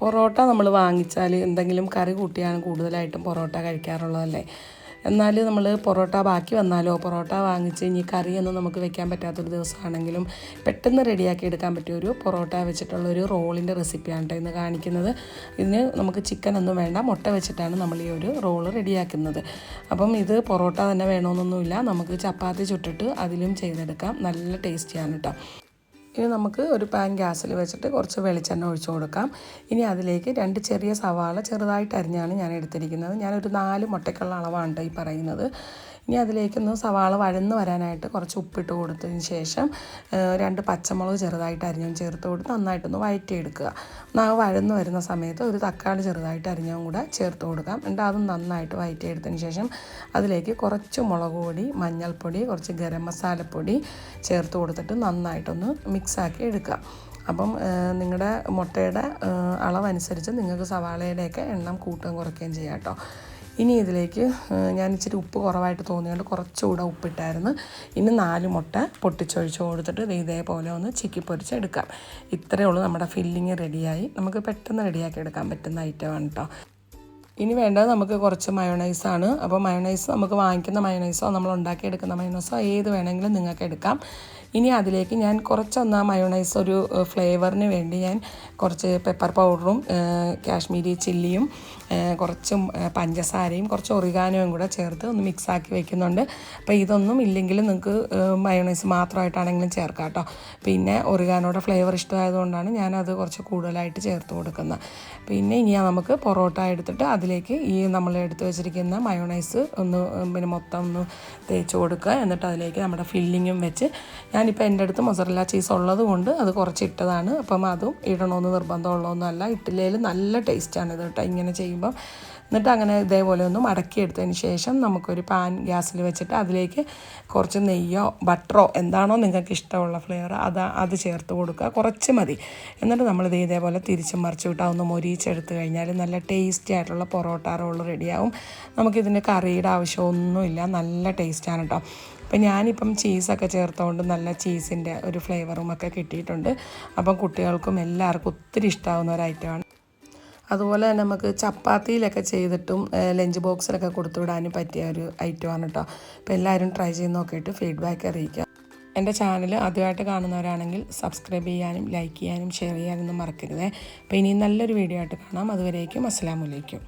പൊറോട്ട നമ്മൾ വാങ്ങിച്ചാൽ എന്തെങ്കിലും കറി കൂട്ടിയാണ് കൂടുതലായിട്ടും പൊറോട്ട കഴിക്കാറുള്ളതല്ലേ? എന്നാൽ നമ്മൾ പൊറോട്ട ബാക്കി വന്നാലോ? പൊറോട്ട വാങ്ങിച്ച് ഇനി കറിയൊന്നും നമുക്ക് വെക്കാൻ പറ്റാത്തൊരു ദിവസമാണെങ്കിലും പെട്ടെന്ന് റെഡിയാക്കി എടുക്കാൻ പറ്റിയ ഒരു പൊറോട്ട വെച്ചിട്ടുള്ള ഒരു റോളിന്റെ റെസിപ്പിയാണ് കേട്ടോ ഇന്ന് കാണിക്കുന്നത്. ഇതിന് നമുക്ക് ചിക്കൻ ഒന്നും വേണ്ട മുട്ട വെച്ചിട്ടാണ് നമ്മൾ ഈ ഒരു റോൾ റെഡിയാക്കുന്നത്. അപ്പം ഇത് പൊറോട്ട തന്നെ വേണമെന്നൊന്നുമില്ല നമുക്ക് ചപ്പാത്തി ചുട്ടിട്ട് അതിലും ചെയ്തെടുക്കാം. നല്ല ടേസ്റ്റിയാണ് കേട്ടോ. ഇനി നമുക്ക് ഒരു പാൻ ഗ്യാസിൽ വെച്ചിട്ട് കുറച്ച് വെളിച്ചെണ്ണ ഒഴിച്ചു കൊടുക്കാം. ഇനി അതിലേക്ക് രണ്ട് ചെറിയ സവാള ചെറുതായിട്ട് അരിഞ്ഞാണ് ഞാൻ എടുത്തിരിക്കുന്നത്. ഞാനൊരു നാല് മുട്ടയ്ക്കുള്ള അളവാണ് ഈ പറയുന്നത്. ഇനി അതിലേക്കൊന്ന് സവാള വഴന്ന് വരാനായിട്ട് കുറച്ച് ഉപ്പിട്ട് കൊടുത്തതിന് ശേഷം രണ്ട് പച്ചമുളക് ചെറുതായിട്ട് അരിഞ്ഞും ചേർത്ത് കൊടുത്ത് നന്നായിട്ടൊന്ന് വഴറ്റിയെടുക്കുക. എന്നാൽ വഴന്ന് വരുന്ന സമയത്ത് ഒരു തക്കാളി ചെറുതായിട്ട് അരിഞ്ഞും കൂടെ ചേർത്ത് കൊടുക്കാം എന്നിട്ട് അതും നന്നായിട്ട് വഴറ്റിയെടുത്തതിന് ശേഷം അതിലേക്ക് കുറച്ച് മുളക് പൊടി മഞ്ഞൾപ്പൊടി കുറച്ച് ഗരം മസാലപ്പൊടി ചേർത്ത് കൊടുത്തിട്ട് നന്നായിട്ടൊന്ന് മിക്സാക്കി എടുക്കുക. അപ്പം നിങ്ങളുടെ മുട്ടയുടെ അളവനുസരിച്ച് നിങ്ങൾക്ക് സവാളയുടെയൊക്കെ എണ്ണം കൂട്ടുകയും കുറയ്ക്കുകയും ചെയ്യാം കേട്ടോ. ഇനി ഇതിലേക്ക് ഞാൻ ഇച്ചിരി ഉപ്പ് കുറവായിട്ട് തോന്നിയുകൊണ്ട് കുറച്ചുകൂടെ ഉപ്പിട്ടായിരുന്നു. ഇനി നാല് മുട്ട പൊട്ടിച്ചൊഴിച്ച് കൊടുത്തിട്ട് ഇതേപോലെ ഒന്ന് ചിക്കി പൊരിച്ചെടുക്കാം. ഇത്രയേ ഉള്ളൂ നമ്മുടെ ഫില്ലിങ് റെഡിയായി നമുക്ക് പെട്ടെന്ന് റെഡിയാക്കി എടുക്കാൻ പറ്റുന്ന ഐറ്റമാണ് കേട്ടോ ഇനി വേണ്ടത് നമുക്ക് കുറച്ച് മയോണൈസാണ് അപ്പോൾ മയോണൈസ് നമുക്ക് വാങ്ങിക്കുന്ന മയോണൈസോ നമ്മൾ ഉണ്ടാക്കിയെടുക്കുന്ന മയോണൈസോ ഏത് വേണമെങ്കിലും നിങ്ങൾക്ക് എടുക്കാം. ഇനി അതിലേക്ക് ഞാൻ കുറച്ചൊന്ന് ആ മയോണൈസ് ഒരു ഫ്ലേവറിന് വേണ്ടി ഞാൻ കുറച്ച് പെപ്പർ പൗഡറും കാശ്മീരി ചില്ലിയും കുറച്ച് പഞ്ചസാരയും കുറച്ച് ഒറിഗാനോയും കൂടെ ചേർത്ത് ഒന്ന് മിക്സാക്കി വെക്കുന്നുണ്ട്. അപ്പോൾ ഇതൊന്നും ഇല്ലെങ്കിലും നിങ്ങൾക്ക് മയോണൈസ് മാത്രമായിട്ടാണെങ്കിലും ചേർക്കാം കേട്ടോ പിന്നെ ഒറിഗാനോയുടെ ഫ്ലേവർ ഇഷ്ടമായതുകൊണ്ടാണ് ഞാനത് കുറച്ച് കൂടുതലായിട്ട് ചേർത്ത് കൊടുക്കുന്നത്. പിന്നെ ഇനി നമുക്ക് പൊറോട്ട എടുത്തിട്ട് അതിലേക്ക് ഈ നമ്മൾ എടുത്തു വെച്ചിരിക്കുന്ന മയോണൈസ് ഒന്ന് പിന്നെ മൊത്തം ഒന്ന് തേച്ച് കൊടുക്കുക. എന്നിട്ട് അതിലേക്ക് നമ്മുടെ ഫില്ലിങ്ങും വെച്ച് ഞാനിപ്പോൾ എന്റെ അടുത്ത് മൊസറല്ല ചീസ് ഉള്ളത് കൊണ്ട് അത് കുറച്ച് ഇട്ടതാണ് അപ്പം അതും ഇടണമെന്ന് നിർബന്ധമുള്ളതൊന്നുമല്ല. ഇട്ടില്ലേലും നല്ല ടേസ്റ്റാണ് ഇത് കേട്ടോ ഇങ്ങനെ ചെയ്യുമ്പം. എന്നിട്ട് അങ്ങനെ ഇതേപോലെ ഒന്ന് മടക്കിയെടുത്തതിന് ശേഷം നമുക്കൊരു പാൻ ഗ്യാസിൽ വെച്ചിട്ട് അതിലേക്ക് കുറച്ച് നെയ്യോ ബട്ടറോ എന്താണോ നിങ്ങൾക്ക് ഇഷ്ടമുള്ള ഫ്ലേവർ അത് അത് ചേർത്ത് കൊടുക്കുക. കുറച്ച് മതി. എന്നിട്ട് നമ്മളിത് ഇതേപോലെ തിരിച്ചും മറിച്ച് വിട്ടാൽ ഒന്ന് മൊരിച്ചെടുത്ത് കഴിഞ്ഞാൽ നല്ല ടേസ്റ്റി ആയിട്ടുള്ള പൊറോട്ട റോൾ റെഡിയാവും നമുക്കിതിന് കറിയുടെ ആവശ്യമൊന്നുമില്ല. നല്ല ടേസ്റ്റാണ് കേട്ടോ അപ്പം ഞാനിപ്പം ചീസൊക്കെ ചേർത്തുകൊണ്ട് നല്ല ചീസിന്റെ ഒരു ഫ്ലേവറും ഒക്കെ കിട്ടിയിട്ടുണ്ട്. അപ്പം കുട്ടികൾക്കും എല്ലാവർക്കും ഒത്തിരി ഇഷ്ടമാവുന്ന ഒരു ഐറ്റമാണ് അതുപോലെ തന്നെ നമുക്ക് ചപ്പാത്തിയിലൊക്കെ ചെയ്തിട്ടും ലഞ്ച് ബോക്സിലൊക്കെ കൊടുത്തു വിടാനും പറ്റിയ ഒരു ഐറ്റമാണ് കേട്ടോ അപ്പോൾ എല്ലാവരും ട്രൈ ചെയ്ത് നോക്കിയിട്ട് ഫീഡ്ബാക്ക് അറിയിക്കുക. എന്റെ ചാനൽ ആദ്യമായിട്ട് കാണുന്നവരാണെങ്കിൽ സബ്സ്ക്രൈബ് ചെയ്യാനും ലൈക്ക് ചെയ്യാനും ഷെയർ ചെയ്യാനൊന്നും മറക്കരുതേ. അപ്പോൾ ഇനിയും നല്ലൊരു വീഡിയോ ആയിട്ട് കാണാം. അതുവരേക്കും അസ്സാം വലൈക്കും